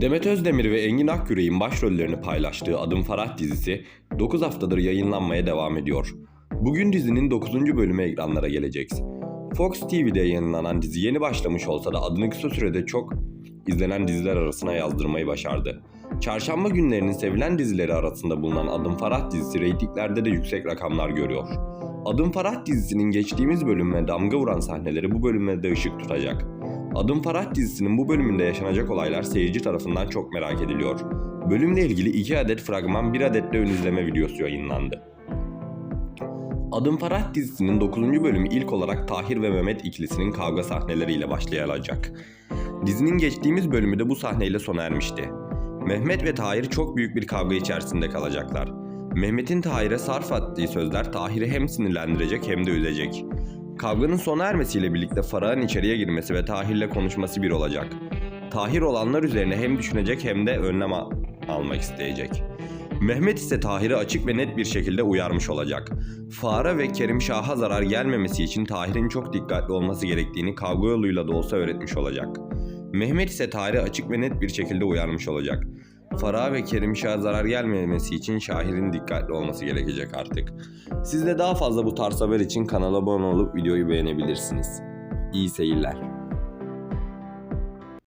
Demet Özdemir ve Engin Akgüre'nin başrollerini paylaştığı Adım Farah dizisi 9 haftadır yayınlanmaya devam ediyor. Bugün dizinin 9. bölümü ekranlara gelecek. Fox TV'de yayınlanan dizi yeni başlamış olsa da adını kısa sürede çok izlenen diziler arasına yazdırmayı başardı. Çarşamba günlerinin sevilen dizileri arasında bulunan Adım Farah dizisi reytinglerde de yüksek rakamlar görüyor. Adım Farah dizisinin geçtiğimiz bölüme damga vuran sahneleri bu bölüme de ışık tutacak. Adım Farah dizisinin bu bölümünde yaşanacak olaylar seyirci tarafından çok merak ediliyor. Bölümle ilgili 2 adet fragman 1 adet de ön izleme videosu yayınlandı. Adım Farah dizisinin 9. bölümü ilk olarak Tahir ve Mehmet ikilisinin kavga sahneleriyle başlayacak. Dizinin geçtiğimiz bölümü de bu sahneyle sona ermişti. Mehmet ve Tahir çok büyük bir kavga içerisinde kalacaklar. Mehmet'in Tahir'e sarf attığı sözler Tahir'i hem sinirlendirecek hem de üzecek. Kavganın sona ermesiyle birlikte Farah'ın içeriye girmesi ve Tahir'le konuşması bir olacak. Tahir olanlar üzerine hem düşünecek hem de önlem al- almak isteyecek. Mehmet ise Tahir'i açık ve net bir şekilde uyarmış olacak. Farah ve Kerim Şah'a zarar gelmemesi için Tahir'in çok dikkatli olması gerektiğini kavga yoluyla da olsa öğretmiş olacak. Mehmet ise Tahir'i açık ve net bir şekilde uyarmış olacak. Farah ve Kerim Şah'a zarar gelmemesi için Şahir'in dikkatli olması gerekecek artık. Siz de daha fazla bu tarz haber için kanala abone olup videoyu beğenebilirsiniz. İyi seyirler.